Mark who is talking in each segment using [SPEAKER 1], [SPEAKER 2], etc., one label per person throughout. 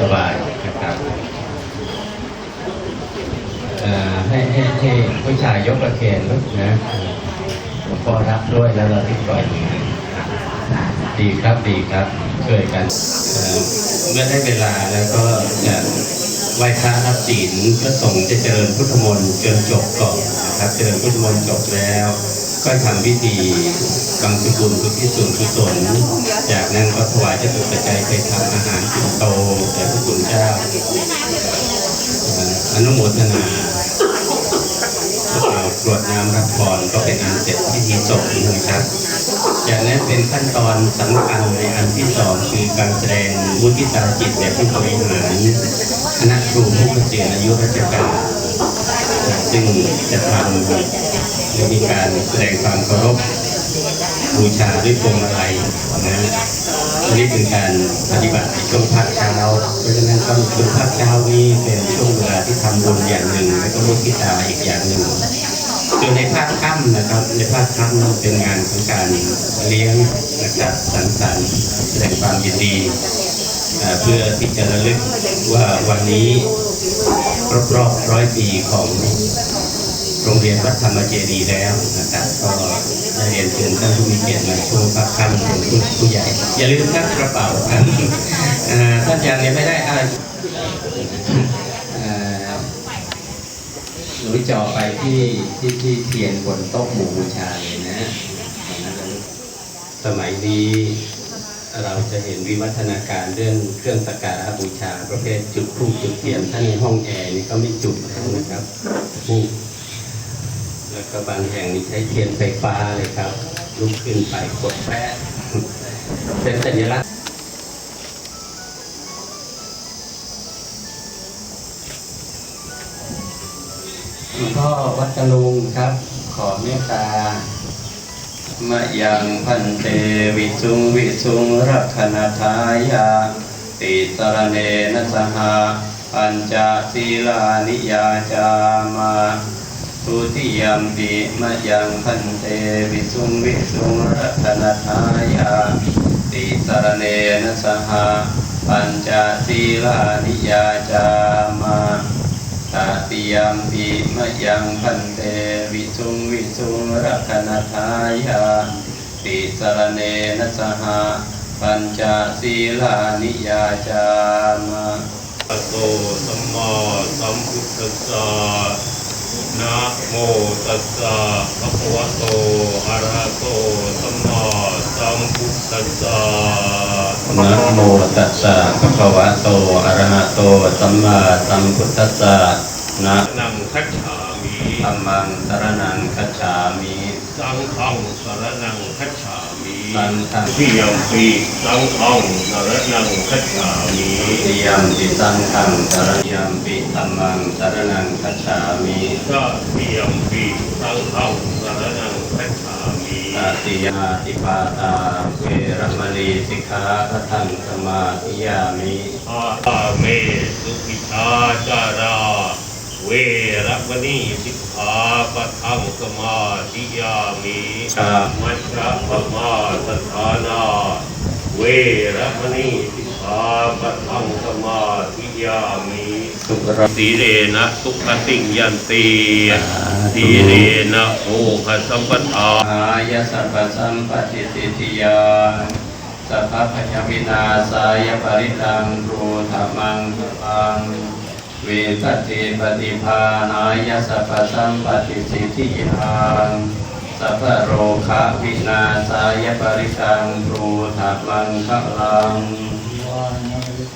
[SPEAKER 1] สบายนะครับให้ให้ให้ผู้ชายยกประเคนลูกนะหลวงพ่อรับด้วยแล้วเราที่ปล่อยดีครับดีครับช่วยกันเอ่อเมื่อได้เวลาแล้วก็จะไหว้พระรับศีลพระสงฆ์จะเจริญพุทธมนต์จนจบก่อนนะครับ เจริญพุทธมนต์จบแล้ว ก็ทำพิธีบังสุกุลทุกที่ส่วนกุศลจากนั้นก็ถวายเจ้าตัวปัจจัยไปทำอาหารปิ่นโตแด่พระคุณเจ้าอนุโมทนาพวกเรวดน้ำรับพรก็เป็นอันเสร็จพิธีจบนะครับ จากนั้นเป็นขั้นตอนสำคัญในอันที่สองคือการแสดงมุทิตาจิตแด่ผู้บริหารคณะครูผู้เกษียณอายุราชการซึ่งจะทำ โดยมีการแสดงความเคารพบูชาด้วยพวงมาลัยนะนนี้เป็นการปฏิบัติในช่วงภาคเช้าเพราะฉะนั้นก็ช่วงภาคเช้านี้เป็นช่วงเวลาที่ทำบุญอย่างหนึ่งแล้วก็มุทิตาอีกอย่างหนึ่งส่วนในภาคค่ำนะครับ ในภาคค่ำเป็นงานของการเลี้ยงนะครับสังสรรค์แสดงความยินดีเอ่อเพื่อที่จะระลึกว่าวันนี้ครบรอบร้อยปีของ โรงเรียนวัดธรรมเจดีแล้วนะครับก็ได้เรียนเชิญท่านผู้มีเกียรติมาช่วงภาคค่ำเป็นผู้ผู้ใหญ่ อย่าลืมครับกระเป๋าครับเอ่อท่านยังยังไม่ได้อะไรเอ่อหนูจอไปที่ที่ที่เทียนบนโต๊ะหมู่บูชาเลยนะสมัยนี้เราจะเห็นวิวัฒนาการเรื่องเครื่องสักการะบูชา ประเภทจุดธูปจุดเทียนท่านในห้องแอร์นี่ก็ไม่จุดแล้วนะครับธูป ก็บางแห่งนี่ใช้เทียนไฟฟ้าเลยครับ ลุกขึ้นไปกดแป๊ะเป็นสัญลักษณ์หลวงพ่อวัดกะลุงครับ ขอเมตตามะยังพันเตวิสุงวิสุงรักขณทายา ติสรเนนะสหาปัญจศีลานิยาจามา ทุติยมปิมะยังพันเตวิสุงวิสุงรักขณทายาติสรเนนะสหาปัญจศีลานิยาจามาตติยมปิมะยังพันเตวิสุงวิสุงรักนทายาติสรเนนะสหาปัญจศีลานิยาจามะ
[SPEAKER 2] อโตสัมมาสัมพุทธัสสะ นะโมตัสสะภะคะวะโตอะระหะโตสัมมาสัมพุทธัสสะ
[SPEAKER 1] นะโมตัสสะภะคะวะโตอะระหะโตสัมมาสัมพุทธัสสะนะ
[SPEAKER 2] นังคัจฉามิ
[SPEAKER 1] ธัมมังสรนังคัจฉามิ
[SPEAKER 2] สังฆังสรนังคัจฉา มิ
[SPEAKER 1] สังฆัง
[SPEAKER 2] ที่ยมปีสังฆังสรนังคัจฉามิ
[SPEAKER 1] ติยมปิสังฆังสารยมปิธัมมังสารนังคัจฉามิ
[SPEAKER 2] สัที่ยมปีสังฆังสรนังคัจฉามิ
[SPEAKER 1] ตติยาติปาตาเวรมณีสิกขาพะทังสมาธิยามิ
[SPEAKER 2] อาเมสุขิตาจา ราเวรมณีสิกขาปะทังสมาธิยามิ
[SPEAKER 1] ชา
[SPEAKER 2] มัชฌะปมาสถานา เวรมณีสิกขาปะทังสมาธิยามิ
[SPEAKER 1] สุร
[SPEAKER 2] สีเรนะสุขติงยันตีสีเรนะโอคสัมปทา
[SPEAKER 1] อายะสัพพสัมปติสิทธิยาสัพพพยวินาสายปริตังรูธรรมังพัง เวสติปฏิภาณายสัพพสัมปติสิทธิยางสัพโรคะวินาสายปริตังรูธรรมังพลัง
[SPEAKER 3] โอ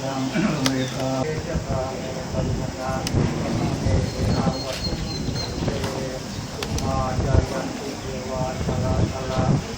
[SPEAKER 3] ยังปนันตารรมาตวนกายังปนันตาธรรมาตวาโลา
[SPEAKER 2] สัมมา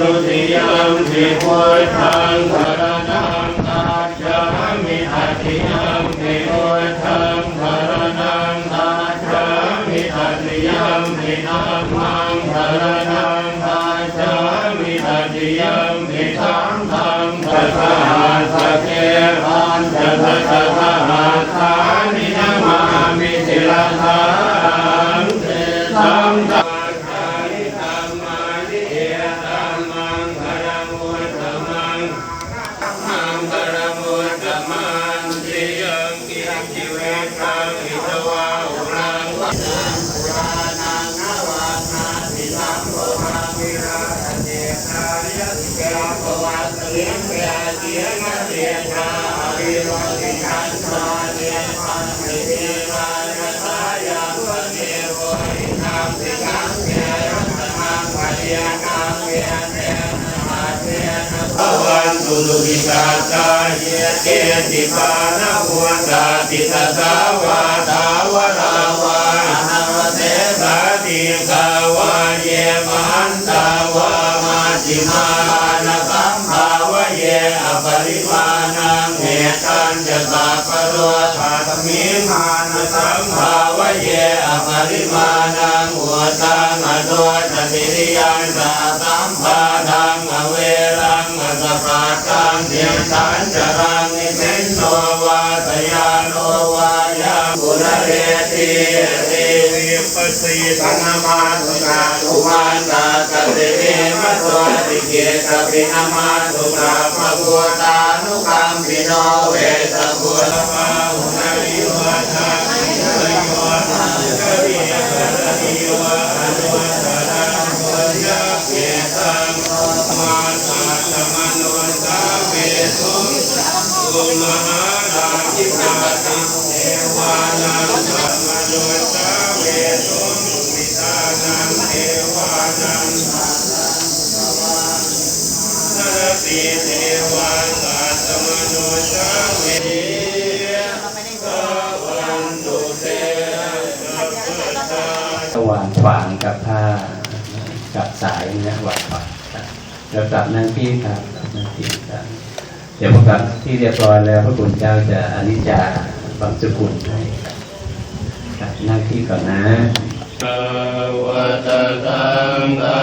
[SPEAKER 2] ทุติยมปิพุทธังสรณังคัจฉามิตติยมปิพุทธังสรณังคัจฉามิตติยมปิธัมมังสรณังคัจฉามิตติยมปิสังฆังสัทธาสะเกปัญจสัทธาสานิยมามิสิลา ดุกิตาตาเยเกติปานะหัวตาติตาสาวาตาวราวาหังเสสาติกาวาเยมันตาวามาติมานะสัมภา อปริมาณังเมตัญจะตาปโรธาตมิมานะสัมภาวะเยอปริมาณังอุตังอโดจติริยังสะสัมภาทังอเวรังอสปาตังเทียสันจรังนิเมนโนวาตยาโนวายาบุรเรติเรวิปัสสิตังมาสุนาทุมันตากเตเรมะตัวติเกตปินามาสุนาภะบัวตานุคัมปิโนเวสบุรปาหุนาริวาทาปิโยทังกริยะริโยอนุตระปุญญาเกตังมาตาตมโนตาเวสุสุมหาราชิกา
[SPEAKER 1] กับผ้ากับสายนี่ยหวางขวางครับแล้วกลับนั่งที่ครับนั่งที่ครับเดี๋ยวพอกลับที่เรียบร้อยแล้วพระคุณเจ้าจะอนิจจาบังสุกุลให้ครับนั่งที่ก่อนนะ
[SPEAKER 2] วัตตังกา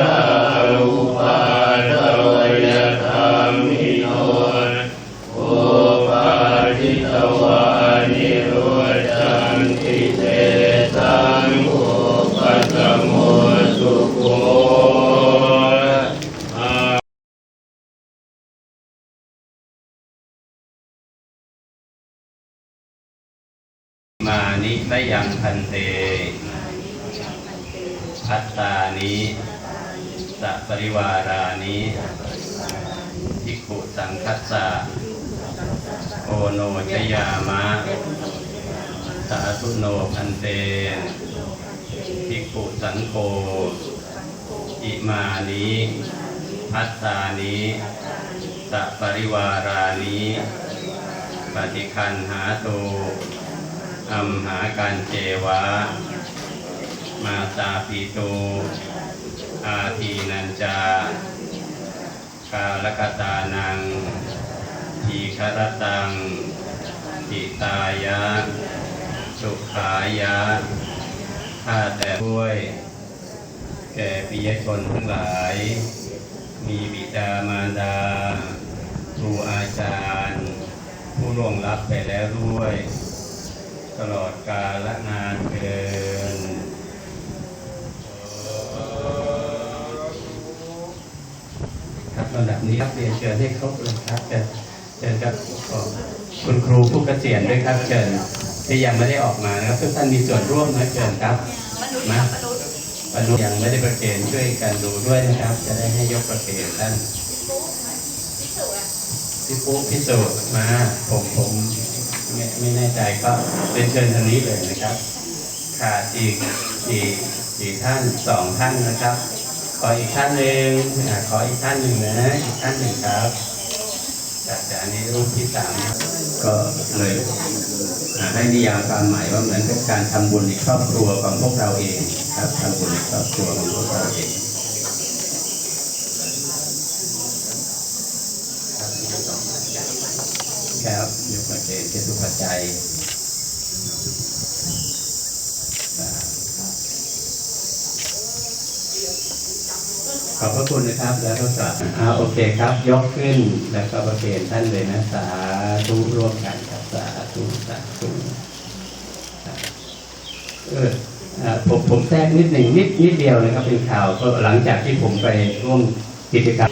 [SPEAKER 2] ลาอุปาทวยธรรมิโนโอปาทิตวา นิมะยังพันเตพัตตานิสัปริวารานิทิกขุสังคัสสะโอโนชยามะ สาธุโนพันเตทิกขุสังโฆอิมานิพัตตานิสัปริวารานิปฏิคันหาตู อัมหาการเจวะ มาตาปีตูอาทีนันจากาลกตานัง ทีครตังติตายะ สุขายะข้าแต่ด้วย แก่ปิยชนทั้งหลาย มีบิดามารดา ครูอาจารย์ ผู้ล่วงลับไปแล้วด้วย ตลอดกาลนานเกินครับลำดับนี้ครับเรียนเชิญให้ครบเลยครับเชิญเชิญครับขอคุณครูผู้เกษียณด้วยครับเชิญที่ยังไม่ได้ออกมานะครับทุกท่านมีส่วนร่วมนะเชิญครับมาปนุยังไม่ได้ประเคนช่วยกันดูด้วยนะครับ จะได้ให้ยกประเคนท่านพี่ปุ๊พิสูจน์มาผมผม ไม่ไม่แน่ใจก็เป็นเชิญทางนี้เลยนะครับขาดอีกอีกอีกท่านสองท่านนะครับ ขออีกท่านหนึ่งขออีกท่านหนึ่งนะอีกท่านหนึ่งครับจากจากอันนี้รูปที่สามก็เลยให้นิยามความหมายว่าเหมือนเป็นการทำบุญในครอบครัวของพวกเราเองครับทำบุญในครอบครัวของพวกเราเอง
[SPEAKER 1] ขอบพระคุณนะครับ แล้วก็สาธุโอเคครับ ยกขึ้นแล้วก็ประเคนท่านเลยนะสาธุร่วมกันครับสาธุสาธุเออผมผมแทรกนิดหนึ่งนิดนิดเดียวนะครับเป็นข่าวก็หลังจากที่ผมไปร่วมกิจกรรม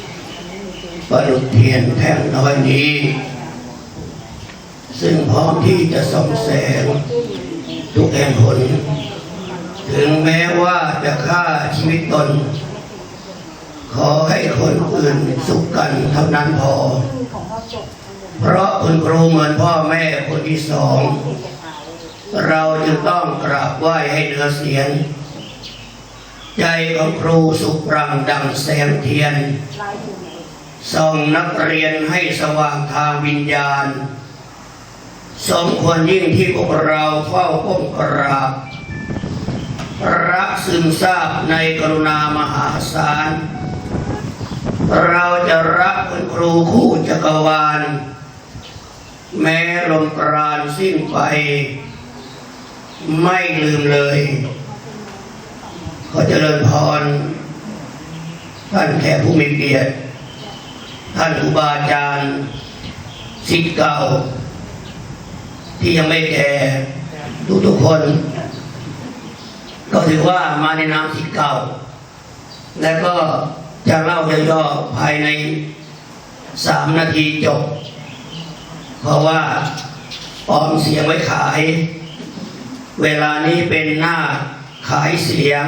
[SPEAKER 4] ประดุจเทียนแท่งน้อยนี้ ซึ่งพร้อมที่จะส่องแสงทุกแห่งหนถึงแม้ว่าจะฆ่าชีวิตตน ขอให้คนอื่นสุขกันเท่านั้นพอ เพราะคุณครูเหมือนพ่อแม่คนที่สอง เราจะต้องกราบไหว้ให้เนื้อเสียง ใจของครูสุขปรังดังแสงเทียนส่องนักเรียนให้สว่างทางวิญญาณ สมควรยิ่งที่พวกเราเฝ้าก้มกราบรักซึมซาบในกรุณามหาศาล เราจะรักคุณครูคู่จักรวาล แม้ลมปราณสิ้นไป ไม่ลืมเลย ขอเจริญพร ท่านแขกผู้มีเกียรติ ท่านครูบาอาจารย์ศิษย์เก่า ที่ยังไม่แก่ทุกทุกๆคน ก็ถือว่ามาในนามศิษย์เก่า และก็จะเล่าย่อๆภายในสามนาทีจบ เพราะว่าออมเสียงไว้ขาย เวลานี้เป็นหน้าขายเสียง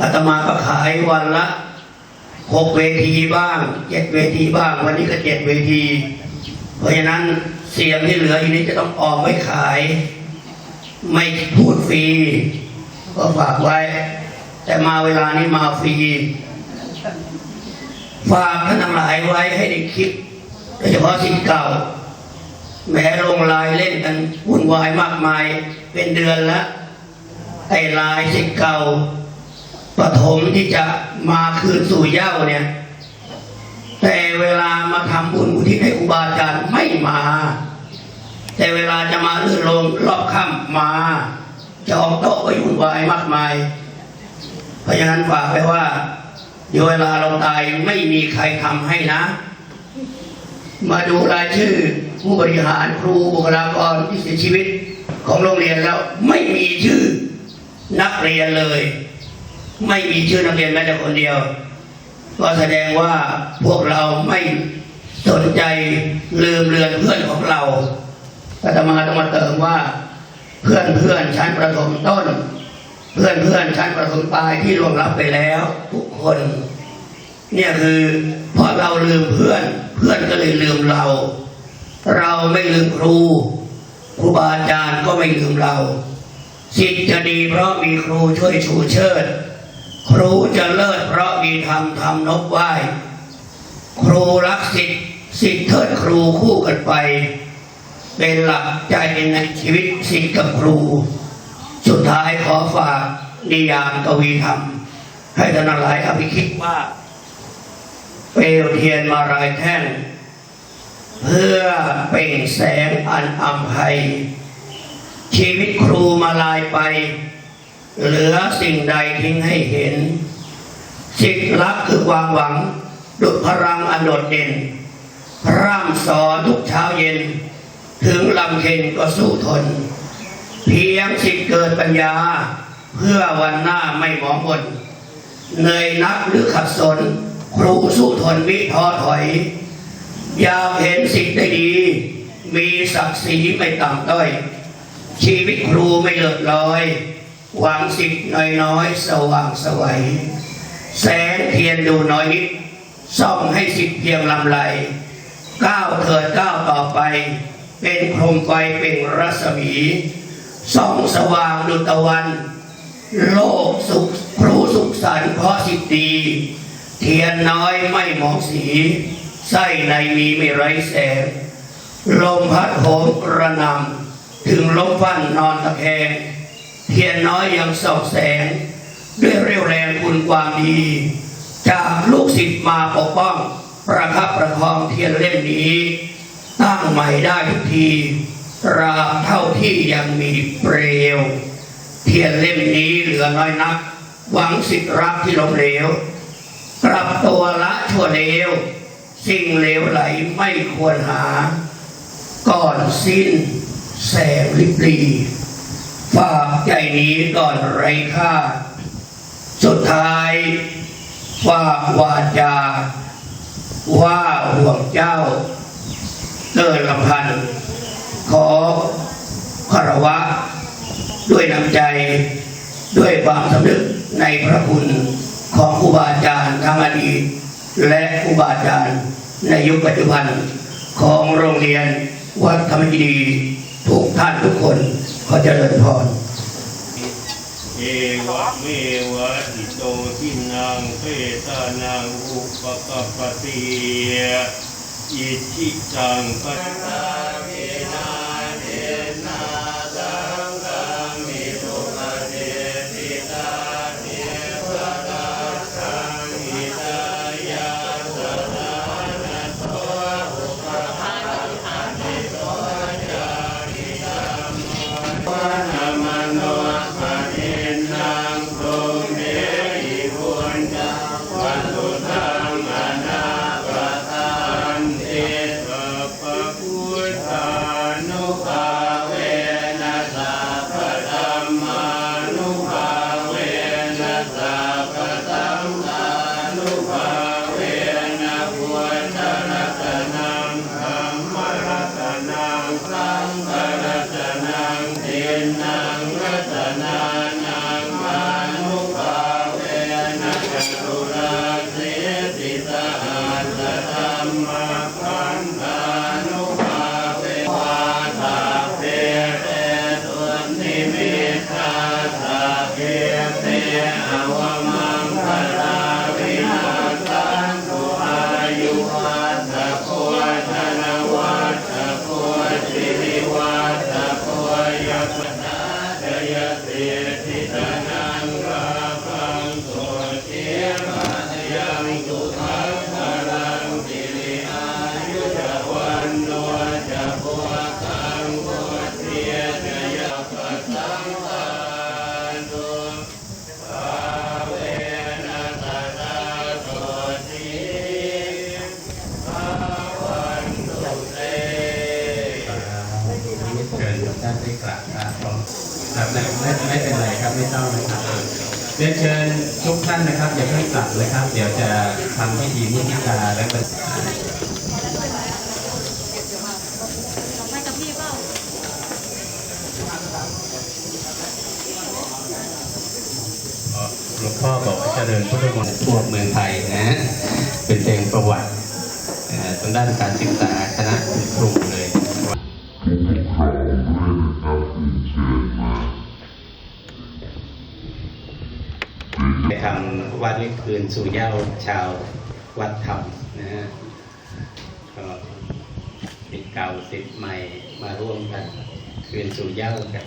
[SPEAKER 4] อาตมาก็ขายวันละหกเวทีบ้างเจ็ดเวทีบ้าง วันนี้ก็เจ็ดเวที เพราะฉะนั้น เสียงที่เหลืออยู่นี้จะต้องออกไว้ขาย ไม่พูดฟรีก็ฝากไว้ แต่มาเวลานี้มาฟรีฝากท่านทั้งหลายไว้ให้ได้คิดโดยเฉพาะสิ่งเก่า แม้ลงลายเล่นกันวุ่นวายมากมายเป็นเดือนล้วไอ้ลายสิ่งเก่าปฐมที่จะมาคืนสู่เย้าเนี่ย แต่เวลามาทำบุญอุทิศ บาอาจารย์ไม่มา แต่เวลาจะมาลื่นลมรอบค่ำมาจองโต๊ะไว้วุ่นวายมากมาย เพราะฉะนั้นฝากไว้ว่าเดี๋ยวเวลาเราตายไม่มีใครทำให้นะ มาดูรายชื่อผู้บริหารครูบุคลากรที่เสียชีวิตของโรงเรียนแล้วไม่มีชื่อนักเรียนเลย ไม่มีชื่อนักเรียนแม้แต่คนเดียว ก็แสดงว่าพวกเราไม่ สนใจลืมเลือนเพื่อนของเราอาตมาต้องมาเติมว่า เพื่อนเพื่อนชั้นประถมต้น เพื่อนเพื่อนชั้นประถมปลายที่ล่วงลับไปแล้วทุกคน เนี่ยคือเพราะเราลืมเพื่อน เพื่อนก็เลยลืมเรา เราไม่ลืมครูครูบาอาจารย์ก็ไม่ลืมเราสิทธิ์จะดีเพราะมีครูช่วยชูเชิด ครูจะเลิศเพราะมีธรรมทำนบไหว้ครูรักสิทธิ์ สิทธิ์เทิดครูคู่กันไป เป็นหลักใจในชีวิตสิทธิ์กับครู สุดท้ายขอฝากนิยามกวีธรรม ให้ท่านหลายเอาไปคิดว่า เปลวเทียนมาลายแท่งเพื่อเป่งแสงอันอัมภัยชีวิตครูมาลายไป เหลือสิ่งใดทิ้งให้เห็น สิ่งรักคือความหวังดุจพลังอันโดดเด่น ร่ำสอนทุกเช้าเย็น ถึงลำเค็นก็สู้ทน เพียงสิทธิเกิดปัญญา เพื่อวันหน้าไม่หมองมนเหนื่อยนักหรือขัดสน ครูสู้ทนวิท้อถอย อยากเห็นสิ่งได้ดี มีศักดิ์ศรีไม่ต่ำต้อย ชีวิตครูไม่เลือดลอย หวังสิทธิ์น้อยๆ สว่างสวัย แสงเทียนดูน้อยนิดส่องให้สิทธิเพียงลำไร ก้าวเถิดก้าวต่อไป เป็นโคมไฟเป็นรัศมีส่องสว่างดุจตะวัน โลกสุขครูสุขสันต์เพราะสิทธิ เทียนน้อยไม่มองสี ไส้ในมีไม่ไร้แสง ลมพัดโหมกระนำถึงลมฟันนอนตะแคงเทียนน้อยยังส่องแสง ด้วยเรี่ยวแรงคุณความดี จากลูกศิษย์มาปกป้อง ประคับประคองเทียนเล่มนี้ตั้งใหม่ได้ทุกทีตราเท่าที่ยังมีเปลว เทียนเล่มนี้เหลือน้อยนัก หวังสิทธรักที่ล้มเหลว กลับตัวละชั่วเลว สิ่งเลวไหลไม่ควรหา ก่อนสิ้นแสงลิบลีฝากใจนี้ก่อนไรค่า สุดท้ายฝากวาจา ว่าห่วงเจ้าเกินลำพันธ์ขอคารวะ ด้วยน้ำใจด้วยความสำนึกในพระคุณของครูบาอาจารย์ทั้งอดีตและครูบาอาจารย์ในยุคปัจจุบันของโรงเรียนวัดธรรมยิดีทุกท่านทุกคนขอเจริญพร
[SPEAKER 2] เอวะเมวะอิ โตทินังเปตานังอุปกปปติอิทิจังปัตาเวนา เรียนเชิ
[SPEAKER 1] ญทุกท่านนะครับอย่าเพิ่งกลับเลยครับ เดี๋ยวจะทำพิธีมุทิตาและบรรหลวงพ่อบอกว่าเจริญพุทธมนต์ทั่วเมืองไทยนะ เป็นเพลงประวัติทางด้านการศึกษาคณะคุณครูเลย ไปทำวัดนี้คืนสู่เย้าชาววัดธรรมนะฮะก็ติดเก่าติดใหม่มาร่วมกันคืนสู่เย้ากันครับ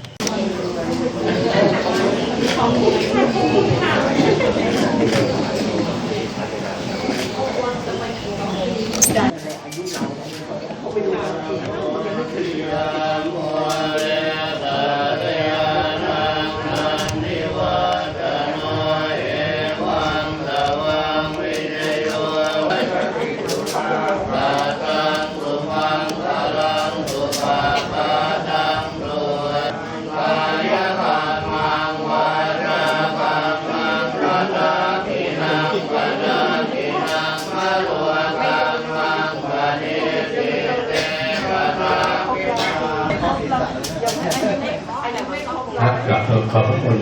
[SPEAKER 1] ขอบคุณ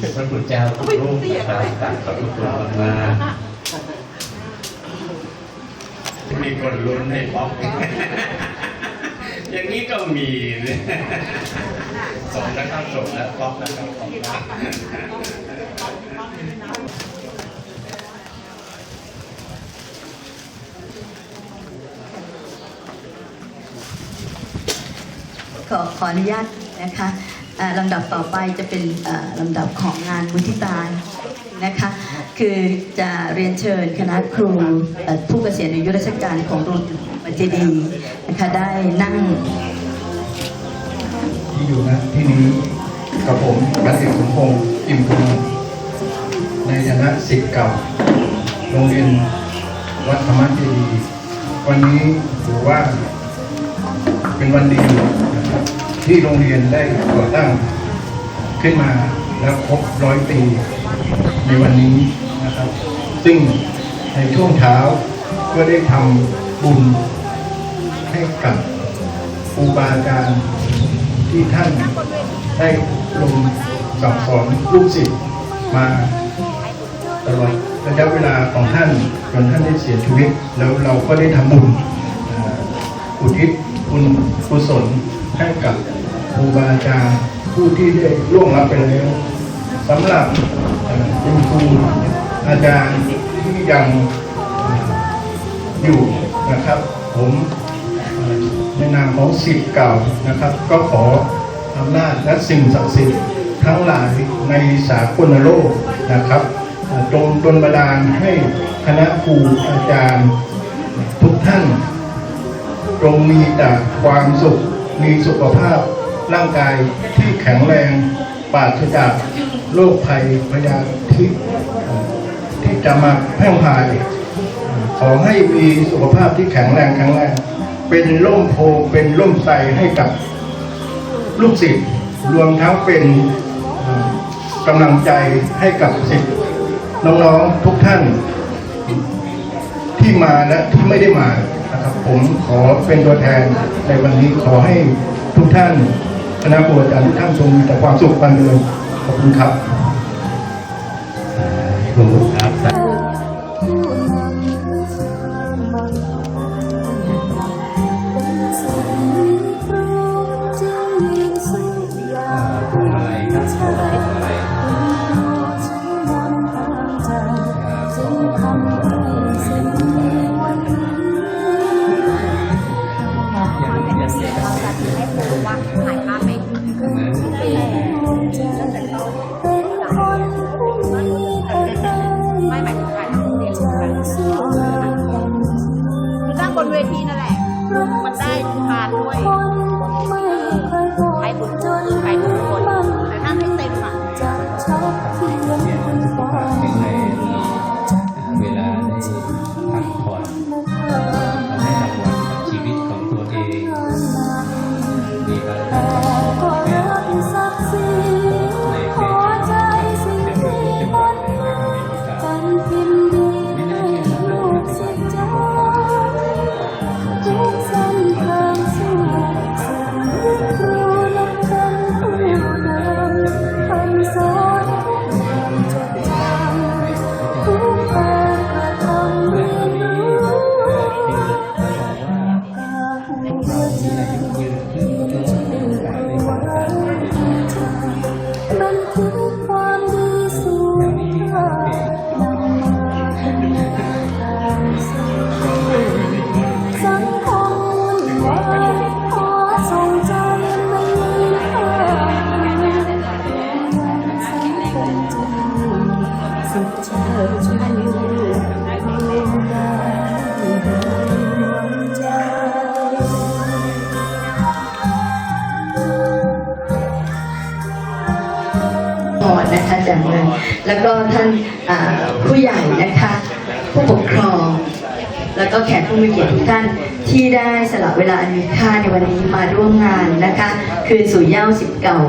[SPEAKER 1] พระคุณพระคุณเจ้าทุกรูปนะครับกราบขอบพระคุณมากมีคนลุ้นให้ป๊อกอย่างนี้ก็มีสมนะครับสมแล้วป๊อกนะครับป๊อกแล้ว
[SPEAKER 5] ขอขออนุญาตนะคะ ลำดับต่อไปจะเป็นลำดับของงานมุทิตานะคะคือจะเรียนเชิญคณะครูผู้เกษียณอายุราชการของโรงเรียนบัญเจดีนะคะได้นั่ง
[SPEAKER 6] ที่อยู่ณที่นี้กับผมกสิทธิ์สมพงษ์อิ่มพงศ์ในฐานะสิทธิ์เก่าโรงเรียนวัดธรรมเจดี วันนี้ถือว่าเป็นวันดี ที่โรงเรียนได้ก่อตั้งขึ้นมาแล้วครบร้อยปีในวันนี้นะครับ ซึ่งในช่วงเช้าก็ได้ทำบุญให้กับครูบาอาจารย์ที่ท่านได้ลงสั่งสอนลูกศิษย์มาตลอดระยะเวลาของท่านจนท่านได้เสียชีวิต แล้วเราก็ได้ทำบุญอุทิศคุณกุศล ให้กับครูบาอาจารย์ผู้ที่ได้ล่วงลับไปแล้วสำหรับคุณครูอาจารย์ที่ยังอยู่นะครับ ผมในนามของสิทธิ์เก่านะครับ ก็ขออำนาจและสิ่งศักดิ์สิทธิ์ทั้งหลายในสากลโลกนะครับจงดลบันดาลให้คณะครูอาจารย์ ทุกท่านจงมีแต่ความสุข มีสุขภาพร่างกายที่แข็งแรงปราศจากโรคภัยพยาธิที่จะมาแพร่พาย ขอให้มีสุขภาพที่แข็งแรงแข็งแรงเป็นร่มโพเป็นร่มไทรให้กับลูกศิษย์รวมทั้งเป็นกำลังใจให้กับศิษย์น้องๆทุกท่านที่มาและที่ไม่ได้มา นะครับผมขอเป็นตัวแทนในวันนี้ขอให้ทุกท่านคณะบวชอาจารย์ทุกท่านทรงมีแต่ความสุขความเจริญขอบคุณครับ
[SPEAKER 1] ครูครับ ผู้ให
[SPEAKER 5] ญ่นะคะ ผู้ปกครอง แล้วก็แขกผู้มีเกียรติทุกท่านที่ได้สละเวลาอันมีค่าในวันนี้มาร่วมงานนะคะ คืนสู่เย้าสิบเก่า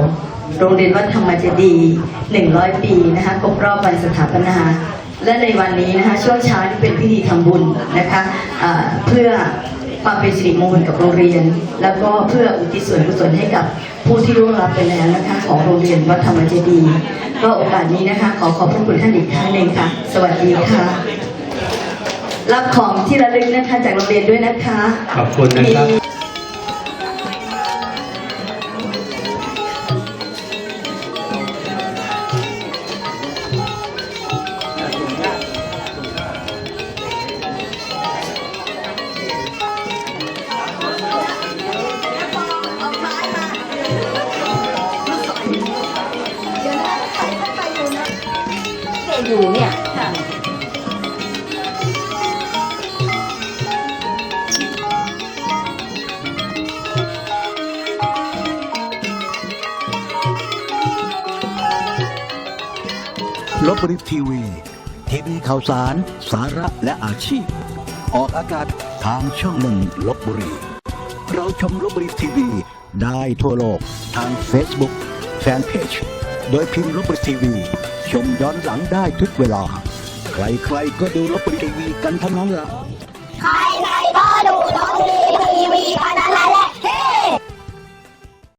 [SPEAKER 5] โรงเรียนวัดธรรมเจดีย์100ปีนะคะครบรอบวันสถาปนาและในวันนี้นะคะช่วงเช้านี่เป็นพิธีทำบุญนะคะอ่าเพื่อความเป็นสิริมงคลกับโรงเรียน แล้วก็เพื่ออุทิศส่วนกุศลให้กับ ผู้ที่ร่วงรับไปแล้วนะคะของโรงเรียนวัดธรรมเจดีย์ก็โอกาสนี้นะคะ ขอขอบพระคุณท่านอีกครั้งหนึ่งค่ะ สวัสดีค่ะ รับของที่ระลึกนะคะจากโรงเรียนด้วยนะคะ
[SPEAKER 1] ขอบคุณนะครับ
[SPEAKER 7] อู่เนี่ย
[SPEAKER 8] ลบบริษทีวีทีวีข่าวสาร สาระและอาชีพ ออกอากาศทางช่องหนึ่งลบบุรี เราชมลบบุรีทีวีได้ทั่วโลกทาง Facebook แฟนเพจโดยพิมพ์ลบบุรีทีวี ชมย้อนหลังได้ทุกเวลา ใครๆก็ดูลบบุรทีวีกันทั้งนั้นละ่ะ